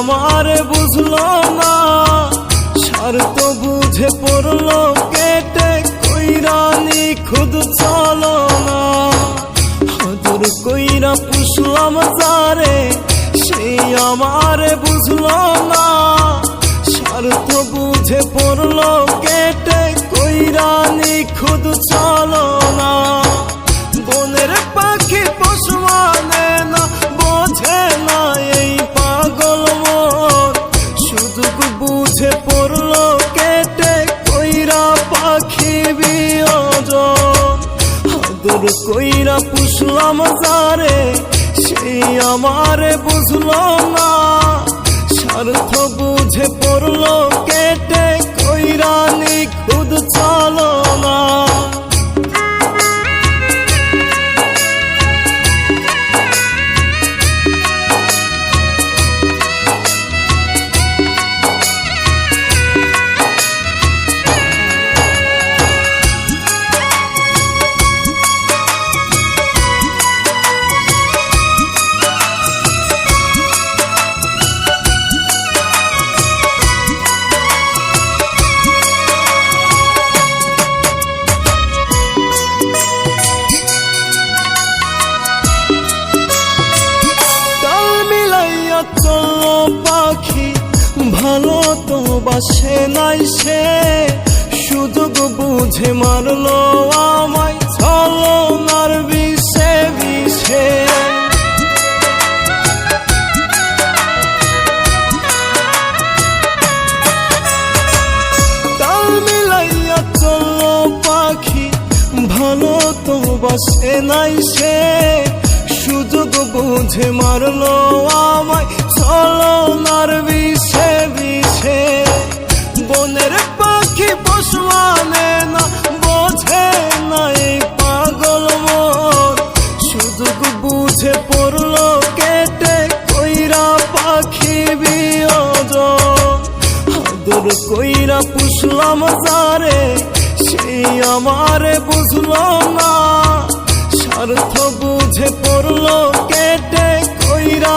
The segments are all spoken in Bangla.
আমার বুঝলো না। স্বার্থ বুঝে পড়ল, কেটে কইরানি খুদ চলো না। হাজুর কইরা পুষলাম যারে সেই আমার বুঝলো না। স্বার্থ বুঝে পড়ল, কেটে কইরানি খুদ চলো আদর কইরা পুষলাম যারে সেই আমারে বুঝলো না। স্বার্থ বুঝে পড়ল ভালো তো বাসে নাই সে। সুযোগ বুঝে মারলো আমায়, চলো নার বিষে বিষে। তাল ভালো তো বাসে নাই সে। সুযোগ বুঝে মারলো আমায়, চলো বিষে বিষে মানে না, বোঝে না এই পাগল মন সুযোগ বুঝে পড়ল, কেটে কইরা পাখি বিয়োজন। আদর কইরা পুষলাম যারে, সেই আমারে বুঝলো না। স্বার্থ বুঝে পড়ল, কেটে কইরা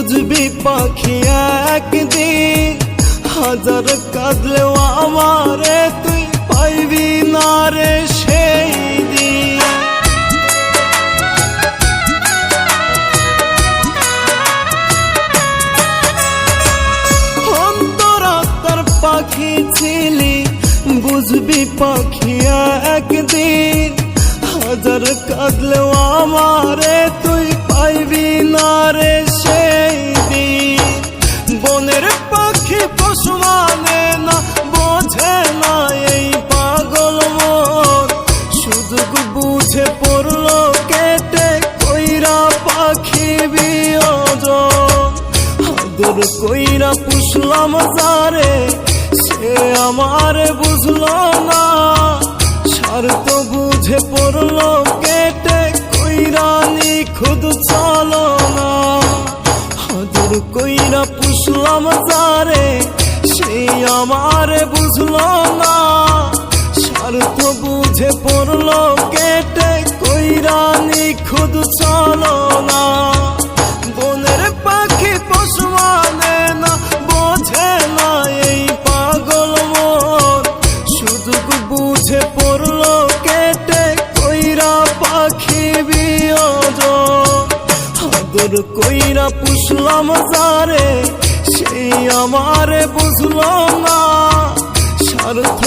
বুঝবি পাখি একদিন। হাজার কাঁদলেও আমারে তুই পাইবি না রে সেই দিন। অন্তরাত্মার পাখি ছিলি, বুঝবি পাখি একদিন। হাজার কাঁদলেও আমারে তুই পাইবি না রে সেই কইরা পুষলাম যারে, সে আমার বুঝল না। স্বার্থ বুঝে পড়ল, কেটে কইরা নিখুদ চলো না। আদর কইরা পুষলাম যারে সেই আমার বুঝল না। স্বার্থ বুঝে পড়ল, কেটে কইরা চলো কেটে কইরা পাখি বিয়োজন। আদর কইরা পুষলাম যারে সেই আমারে বুঝল না। স্বার্থ